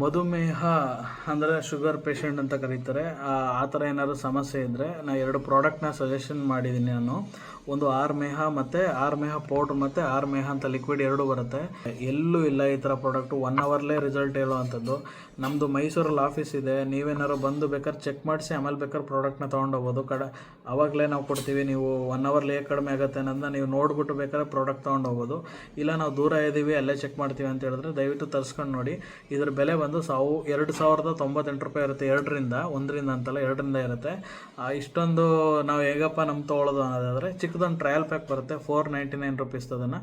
ಮಧುಮೇಹ ಅಂದರೆ sugar patient ಅಂತ ಕರೀತಾರೆ. ಆ ಥರ ಏನಾದ್ರು ಸಮಸ್ಯೆ ಇದ್ದರೆ ನಾ ಎರಡು ಪ್ರಾಡಕ್ಟ್ನ ಸಜೆಷನ್ ಮಾಡಿದ್ದೀನಿ ನಾನು. ಒಂದು ಆರ್ ಮೇಹ ಮತ್ತು ಆರ್ ಮೇಹ ಪೌಡ್ರ್ ಮತ್ತು ಆರ್ ಮೇಹ ಅಂತ ಲಿಕ್ವಿಡ್ ಎರಡು ಬರುತ್ತೆ. ಎಲ್ಲೂ ಇಲ್ಲ ಈ ಥರ ಪ್ರಾಡಕ್ಟು ಒನ್ ಅವರ್ಲೇ ರಿಸಲ್ಟ್ ಹೇಳುವಂಥದ್ದು. ನಮ್ಮದು ಮೈಸೂರಲ್ಲಿ ಆಫೀಸ್ ಇದೆ. ನೀವೇನಾದ್ರು ಬಂದು ಬೇಕಾದ್ರೆ ಚೆಕ್ ಮಾಡಿಸಿ, ಆಮೇಲೆ ಬೇಕಾದ್ರೆ ಪ್ರಾಡಕ್ಟ್ನ ತೊಗೊಂಡೋಗ್ಬೋದು. ಕಡೆ ಆವಾಗಲೇ ನಾವು ಕೊಡ್ತೀವಿ ನೀವು ಒನ್ ಅವರ್ಲಿ ಹೇಗೆ ಕಡಿಮೆ ಆಗುತ್ತೆ ಅನ್ನೋದನ್ನ ನೀವು ನೋಡ್ಬಿಟ್ಟು ಬೇಕಾದ್ರೆ ಪ್ರಾಡಕ್ಟ್ ತೊಗೊಂಡೋಗ್ಬೋದು. ಇಲ್ಲ ನಾವು ದೂರ ಇದ್ದೀವಿ, ಅಲ್ಲೇ ಚೆಕ್ ಮಾಡ್ತೀವಿ ಅಂತ ಹೇಳಿದ್ರೆ ದಯವಿಟ್ಟು ತರಿಸ್ಕೊಂಡು ನೋಡಿ. ಇದ್ರ ಬೆಲೆ ಬಂದು ಸಾವು, ಎರಡು ಸಾವಿರದ ತೊಂಬತ್ತೆಂಟು ರೂಪಾಯಿ ಇರುತ್ತೆ. ಎರಡರಿಂದ, ಒಂದರಿಂದ ಅಂತಲ್ಲ, ಎರಡರಿಂದ ಇರುತ್ತೆ. ಇಷ್ಟೊಂದು ನಾವು ಹೇಗಪ್ಪ ನಮ್ಮ ತೊಗೊಳ್ಳೋದು ಅನ್ನೋದಾದರೆ ಚಿಕ್ಕದೊಂದು ಟ್ರಯಲ್ ಪ್ಯಾಕ್ ಬರುತ್ತೆ. ಫೋರ್ ನೈಂಟಿ ನೈನ್ ರುಪೀಸ್ ಅದನ್ನು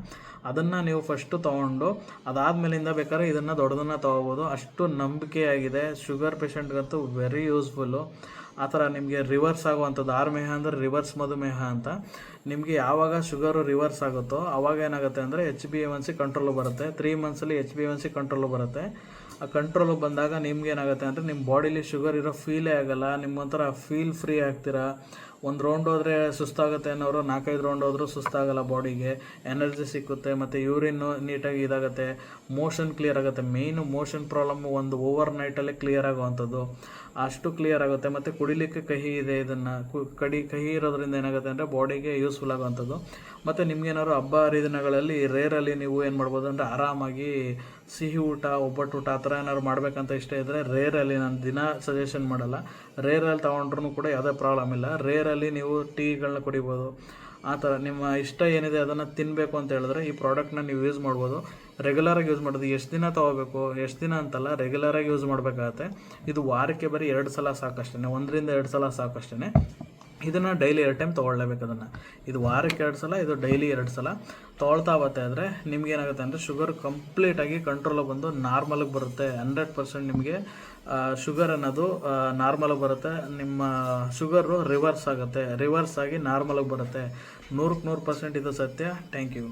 ಅದನ್ನು ನೀವು ಫಸ್ಟು ತೊಗೊಂಡು, ಅದಾದಮೇಲಿಂದ ಬೇಕಾದ್ರೆ ಇದನ್ನು ದೊಡ್ಡದನ್ನು ತೊಗೋಬೋದು. ಅಷ್ಟು ನಂಬಿಕೆಯಾಗಿದೆ ಶುಗರ್ ಪೇಷಂಟ್ಗಂತೂ ವೆರಿ ಯೂಸ್ಫುಲ್ಲು ಆ ಥರ ನಿಮಗೆ ರಿವರ್ಸ್ ಆಗುವಂಥದ್ದು. ಆರ್ಮೇಹ ಅಂದರೆ ರಿವರ್ಸ್ ಮಧುಮೇಹ ಅಂತ. ನಿಮಗೆ ಯಾವಾಗ ಶುಗರು ರಿವರ್ಸ್ ಆಗುತ್ತೋ ಆವಾಗ ಏನಾಗುತ್ತೆ ಅಂದರೆ H B M C control ಬರುತ್ತೆ. Three ಮಂತ್ಸಲ್ಲಿ H B A one C control ಬರುತ್ತೆ. ಆ ಕಂಟ್ರೋಲು ಬಂದಾಗ ನಿಮ್ಗೆ ಏನಾಗುತ್ತೆ ಅಂದರೆ ನಿಮ್ಮ ಬಾಡಿಲಿ ಶುಗರ್ ಇರೋ ಫೀಲೇ ಆಗಲ್ಲ. ನಿಮ್ಗೊಂಥರ ಫೀಲ್ ಫ್ರೀ ಆಗ್ತೀರಾ. ಒಂದು ರೌಂಡ್ ಹೋದರೆ ಸುಸ್ತಾಗುತ್ತೆ ಅನ್ನೋರು, ನಾಲ್ಕೈದು ರೌಂಡ್ ಹೋದರೂ ಸುಸ್ತಾಗಲ್ಲ ಬಾಡಿಗೆ ಎನರ್ಜಿ ಸಿಕ್ಕುತ್ತೆ, ಮತ್ತು ಯೂರಿನ್ನು ನೀಟಾಗಿ ಇದಾಗುತ್ತೆ. ಮೋಷನ್ ಕ್ಲಿಯರ್ ಆಗುತ್ತೆ. ಮೇಯ್ನು ಮೋಷನ್ ಪ್ರಾಬ್ಲಮ್ ಒಂದು ಓವರ್ ನೈಟಲ್ಲೇ ಕ್ಲಿಯರ್ ಆಗುವಂಥದ್ದು. ಅಷ್ಟು ಕ್ಲಿಯರ್ ಆಗುತ್ತೆ. ಮತ್ತು ಕುಡಿಲಿಕ್ಕೆ ಕಹಿ ಇದೆ ಇದನ್ನು. ಕಡಿ ಕಹಿ ಇರೋದ್ರಿಂದ ಏನಾಗುತ್ತೆ ಅಂದರೆ ಬಾಡಿಗೆ ಯೂಸ್ಫುಲ್ ಆಗುವಂಥದ್ದು. ಮತ್ತು ನಿಮ್ಗೇನಾದ್ರು ಹಬ್ಬ ಹರಿದಿನಗಳಲ್ಲಿ ರೇರಲ್ಲಿ ನೀವು ಏನು ಮಾಡ್ಬೋದು ಅಂದರೆ ಆರಾಮಾಗಿ ಸಿಹಿ ಊಟ, ಒಬ್ಬಟ್ಟು ಊಟ ಆ ಥರ ಏನಾದ್ರು ಮಾಡಬೇಕಂತ ಇಷ್ಟ ಇದ್ದರೆ ರೇರಲ್ಲಿ ನಾನು ದಿನ ಸಜೆಷನ್ ಮಾಡಲ್ಲ. ರೇರಲ್ಲಿ ತೊಗೊಂಡ್ರೂ ಕೂಡ ಯಾವುದೇ ಪ್ರಾಬ್ಲಮ್ ಇಲ್ಲ. ರೇರಲ್ಲಿ ನೀವು ಟೀಗಳನ್ನ ಕುಡಿಬೋದು. ಆ ಥರ ನಿಮ್ಮ ಇಷ್ಟ ಏನಿದೆ ಅದನ್ನು ತಿನ್ನಬೇಕು ಅಂತ ಹೇಳಿದ್ರೆ ಈ ಪ್ರಾಡಕ್ಟ್ನ ನೀವು ಯೂಸ್ ಮಾಡ್ಬೋದು. ರೆಗ್ಯುಲರಾಗಿ ಯೂಸ್ ಮಾಡೋದು ಎಷ್ಟು ದಿನ ತೊಗೋಬೇಕು, ಎಷ್ಟು ದಿನ ಅಂತಲ್ಲ ರೆಗ್ಯುಲರಾಗಿ ಯೂಸ್ ಮಾಡಬೇಕಾಗತ್ತೆ. ಇದು ವಾರಕ್ಕೆ ಬರೀ ಎರಡು ಸಲ ಸಾಕಷ್ಟೇ ಒಂದರಿಂದ ಎರಡು ಸಲ ಸಾಕಷ್ಟೇ ಇದನ್ನು ಡೈಲಿ ಎರಡು ಟೈಮ್ ತೊಗೊಳ್ಲೇಬೇಕು ಅದನ್ನು. ಇದು ವಾರಕ್ಕೆ ಎರಡು ಸಲ, ಇದು ಡೈಲಿ ಎರಡು ಸಲ. ತೊಗೊಳ್ತಾ ಬತ್ತೆ ಆದರೆ ನಿಮಗೇನಾಗುತ್ತೆ ಅಂದರೆ ಶುಗರ್ ಕಂಪ್ಲೀಟಾಗಿ ಕಂಟ್ರೋಲ್ ಬಂದು ನಾರ್ಮಲ್ಗೆ ಬರುತ್ತೆ. ಹಂಡ್ರೆಡ್ ಪರ್ಸೆಂಟ್ ನಿಮಗೆ ಶುಗರ್ ಅನ್ನೋದು ನಾರ್ಮಲಾಗಿ ಬರುತ್ತೆ. ನಿಮ್ಮ ಶುಗರು ರಿವರ್ಸ್ ಆಗುತ್ತೆ. ರಿವರ್ಸ್ ಆಗಿ ನಾರ್ಮಲಾಗಿ ಬರುತ್ತೆ. ನೂರಕ್ಕೆ ನೂರು ಪರ್ಸೆಂಟ್ ಇದು ಸತ್ಯ. Thank you